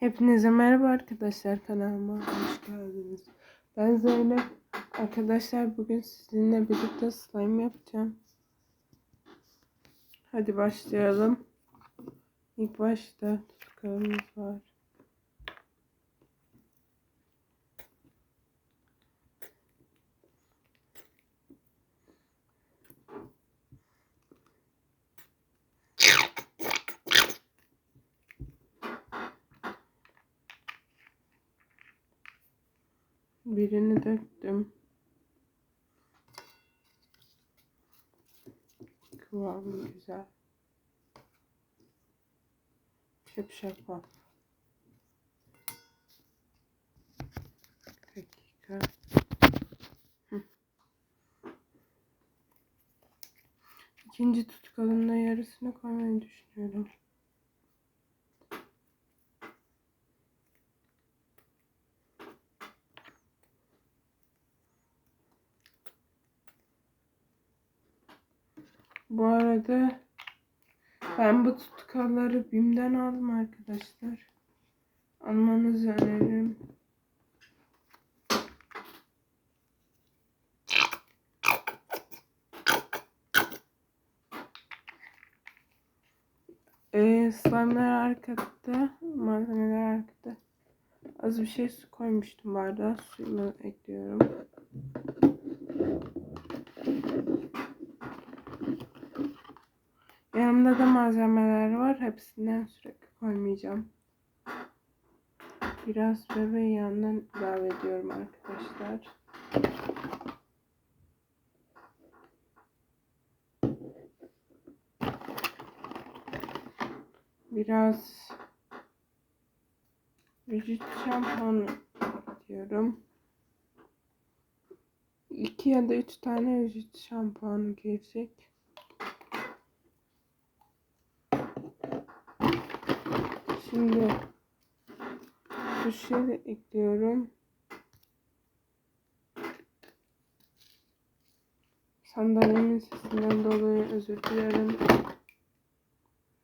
Hepinize merhaba arkadaşlar kanalıma hoş geldiniz. Ben Zeynep. Arkadaşlar bugün sizinle birlikte slime yapacağım. Hadi başlayalım. İlk başta tutkalımız var. Birini döktüm. Kıvamı güzel. Şıp şeffaf. Dakika. İkinci tutkalımda yarısını koymayı düşünüyorum. Bu arada ben bu tutkalları BİM'den aldım arkadaşlar. Almanızı öneririm. Ee, slime'lar arkada, malzemeler arkada. Az bir şey su koymuştum bardağa. Suyunu ekliyorum. Yanımda da malzemeler var. Hepsinden sürekli koymayacağım. Biraz bebeği yandan ilave ediyorum arkadaşlar. Biraz vücut şampuanı diyorum. İki ya da üç tane vücut şampuanı girecek. Şimdi bu şeyi ekliyorum. Sandalyemin sesinden dolayı özür dilerim.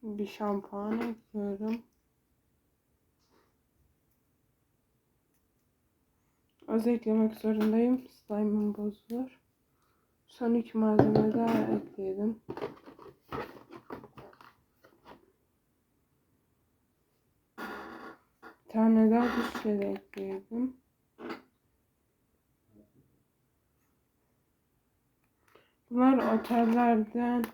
Bir şampuan ekliyorum. Az eklemek zorundayım. Slime'ım bozulur. Son iki malzeme daha ekleyelim. Tane daha duş jeli ekleyelim. Bunlar otellerden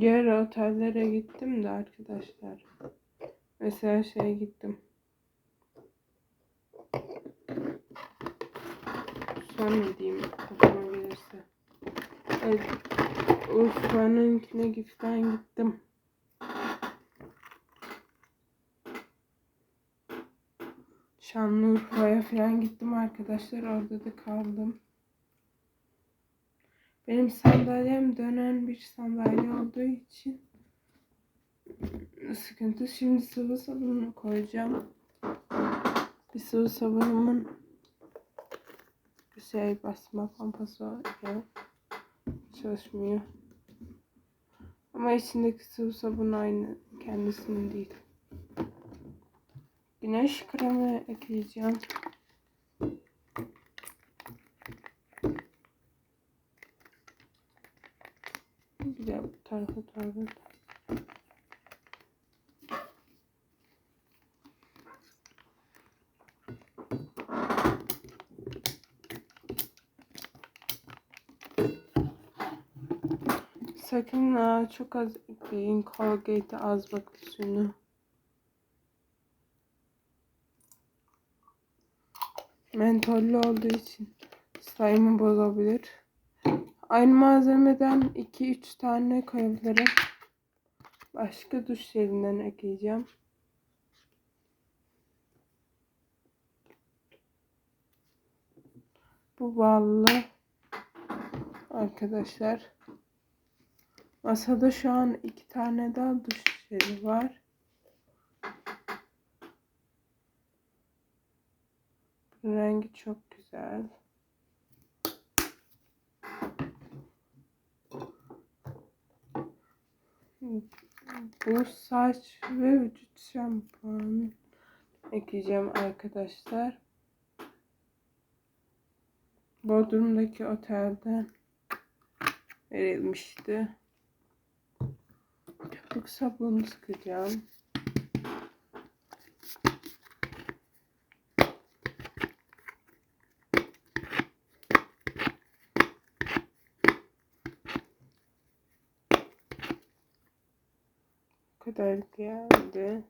Diğer otellere gittim de arkadaşlar. Mesela şeye gittim. Son diyeyim aklıma gelirse. Evet, Urfa'nınkine giften gittim. Şanlıurfa'ya falan gittim arkadaşlar. Orada da kaldım. Benim sandalyem dönen bir sandalye olduğu için sıkıntı. Şimdi sıvı sabunu koyacağım. Bir sıvı sabunumun şey basma pompası var. Çalışmıyor. Ama içindeki sıvı sabun aynı kendisinin değil. Güneş kremi ekleyeceğim. De bu tarafa doğru. Sakın çok az ekleyin. Colgate az bakın suyunu. Mentollü olduğu için slime'ı bozabilir. Aynı malzemeden 2-3 tane koyabilirim. Başka duş jelinden ekleyeceğim. Bu ballı arkadaşlar. Masada şu an iki tane daha duş jeli var. Rengi çok güzel. bu saç ve vücut şampuanı ekleyeceğim arkadaşlar. Bodrum'daki otelden verilmişti. Köpük sabunu sıkacağım. Kadar geldi.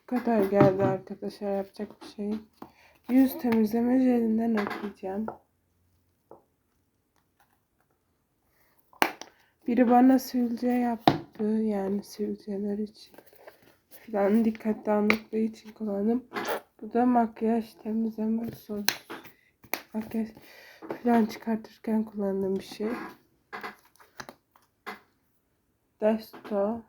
Bu kadar geldi arkadaşlar yapacak bir şey. Yüz temizleme jelinden ekleyeceğim. Biri bana sivilce yaptı yani sivilceler için filan dikkat dağınıklığı için kullandım. Bu da makyaj temizleme sos. Makyaj filan çıkartırken kullandığım bir şey. Desto.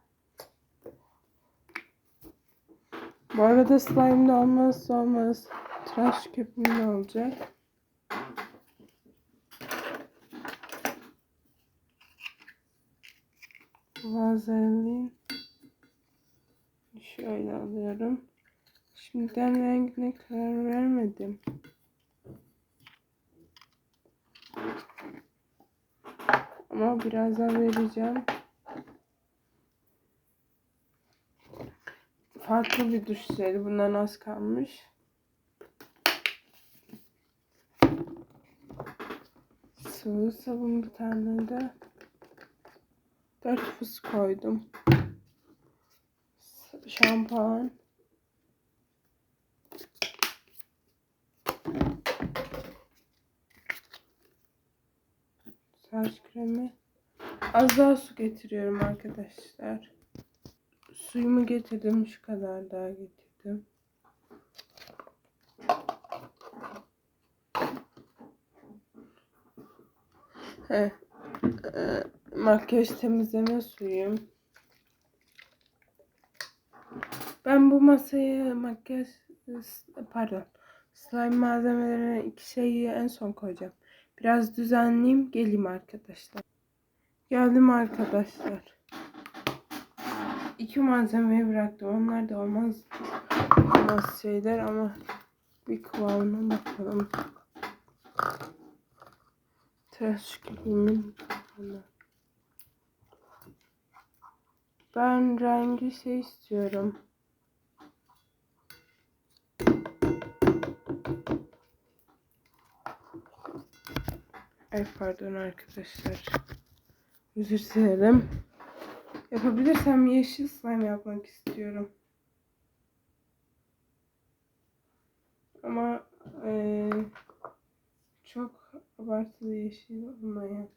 Bu arada slime'da olmazsa olmaz tıraş köpüğü olacak. Vazelin. Şöyle alıyorum. Şimdiden rengine karar vermedim. Ama birazdan vereceğim. Farklı bir duş jeli. Bundan az kalmış. Sıvı sabun bir tane de. Dört fıs koydum. Şampuan. Saç kremi. Az daha su getiriyorum arkadaşlar. Suyumu getirdim. Şu kadar daha getirdim. Heh. Makyaj temizleme suyum. Ben bu masaya makyaj pardon slime malzemelerine iki şeyi en son koyacağım. Biraz düzenleyeyim geleyim arkadaşlar. Geldim arkadaşlar. İki malzemeyi bıraktım. Onlar da olmaz olmaz şeyler ama bir kıvamına bakalım. Tıraş köpüğümün kıvamı. Ben rengi şey istiyorum. Ay pardon arkadaşlar. Özür dilerim. Yapabilirsem yeşil slime yapmak istiyorum. Ama eee, çok abartılı yeşil olmayan.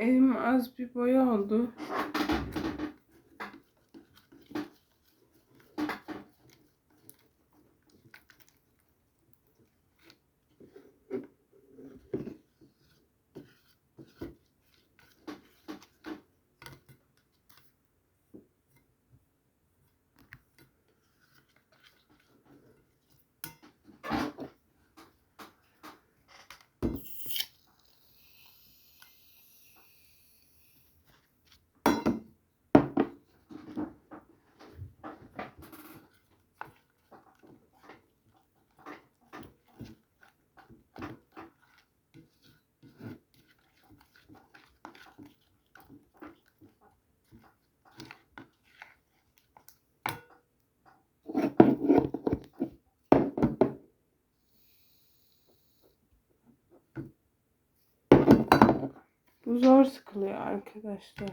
Elim az bir boya oldu. Zor sıkılıyor arkadaşlar.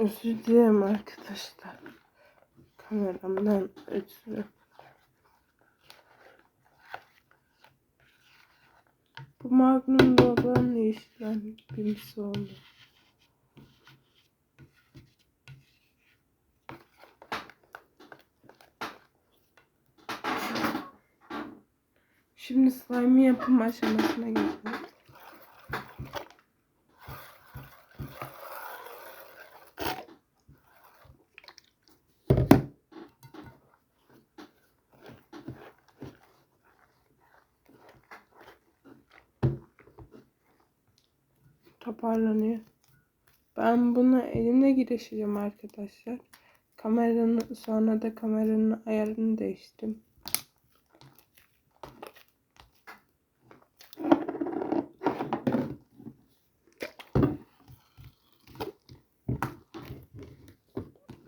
Özür dilerim arkadaşlar. Kameramdan ötürü. Bu Magnum olan yeşillen birisi oldu. Şimdi slime yapım aşamasına geçiyoruz. Toparlanıyor. Ben bunu elimle girişeceğim arkadaşlar. Kameranın sonra da kameranın ayarını değiştim.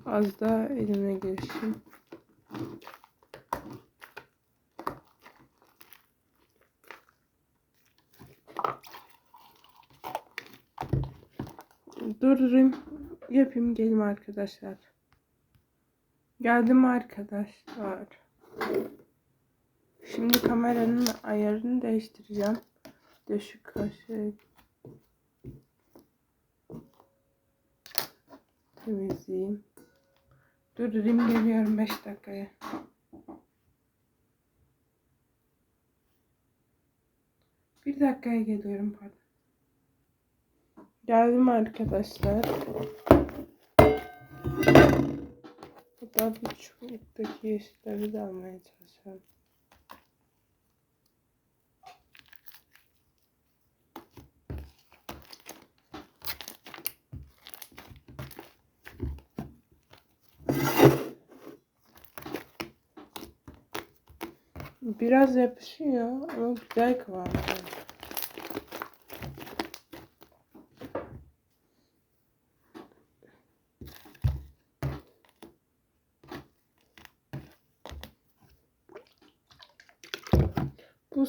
Az daha elime girişim. Durayım. Yapayım gelim arkadaşlar. Geldim arkadaşlar. Şimdi kameranın ayarını değiştireceğim. Düşük kaşı temizleyeyim. Durdurayım geliyorum 5 dakikaya. Bir dakikaya geliyorum pardon. Geldim arkadaşlar. Hatta bir çubuktaki yeşilleri de almaya çalışıyorum. Biraz yapışıyor ama güzel kıvamda. Bu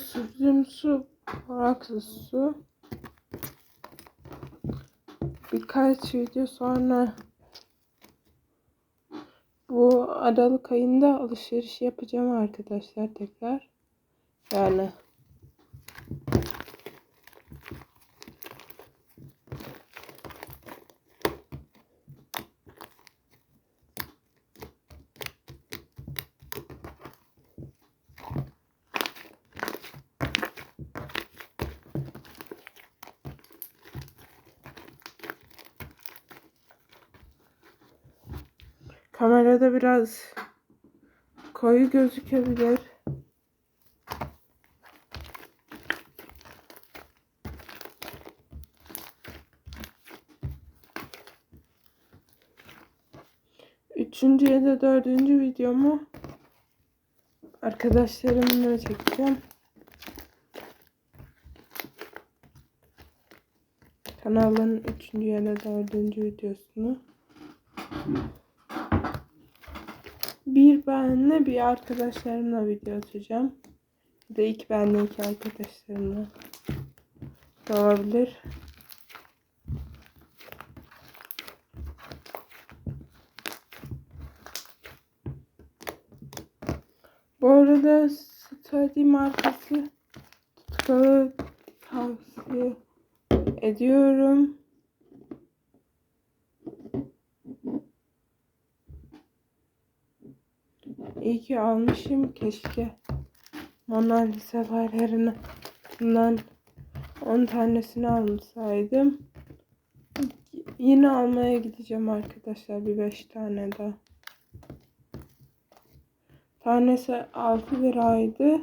paraksız su. Birkaç video sonra bu Aralık ayında alışveriş yapacağım arkadaşlar tekrar. Yani kamerada biraz koyu gözükebilir. Üçüncü ya da dördüncü videomu arkadaşlarımla çekeceğim. Kanalın üçüncü ya da dördüncü videosunu. Bir benle bir arkadaşlarımla video atacağım. Bir de iki benle iki arkadaşlarımla. da Olabilir. Bu arada study markası tutkalı tavsiye ediyorum. İyi ki almışım. Keşke Mona Lisa'larından bundan 10 tanesini almışsaydım. Yine almaya gideceğim arkadaşlar bir 5 tane daha. Tanesi 6 liraydı.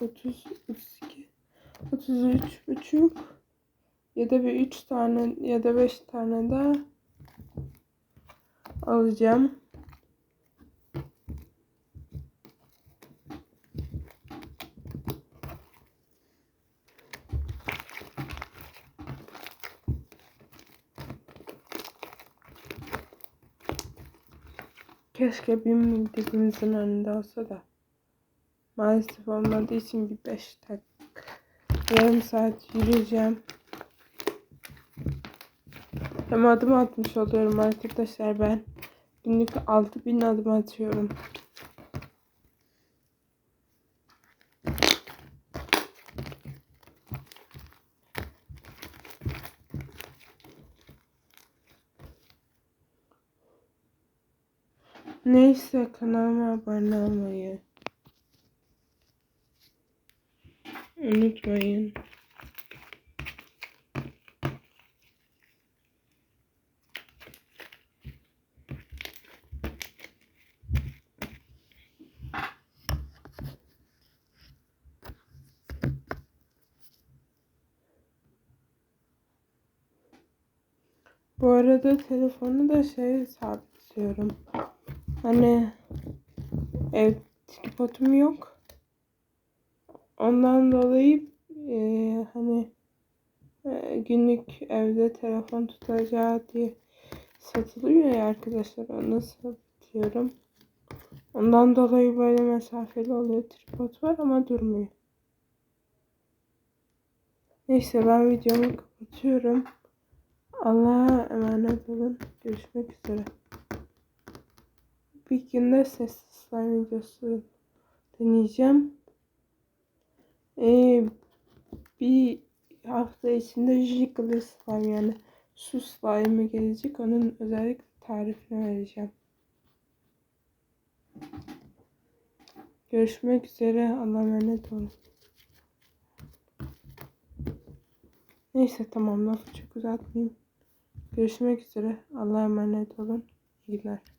30 32 33 buçuk ya da bir 3 tane ya da 5 tane daha alacağım. Keşke benim dibimizin önünde olsa da. Maalesef olmadığı için bir 5 dakika, yarım saat yürüyeceğim. Hem adım atmış oluyorum arkadaşlar ben. Günlük 6000 adım atıyorum. Neyse kanalıma abone olmayı unutmayın. Bu arada telefonu da şey sabitliyorum. Hani ev tripodum yok. Ondan dolayı e, hani e, günlük evde telefon tutacağı diye satılıyor ya arkadaşlar. Onu satıyorum. Ondan dolayı böyle mesafeli oluyor. Tripod var ama durmuyor. Neyse ben videomu kapatıyorum. Allah'a emanet olun. Görüşmek üzere. Bir günde sessiz slime videosu deneyeceğim. Ee, bir hafta içinde jiggly slime yani su slime gelecek. Onun özellikle tarifini vereceğim. Görüşmek üzere. Allah'a emanet olun. Neyse tamam lafı çok uzatmayayım. Görüşmek üzere. Allah'a emanet olun. İyi günler.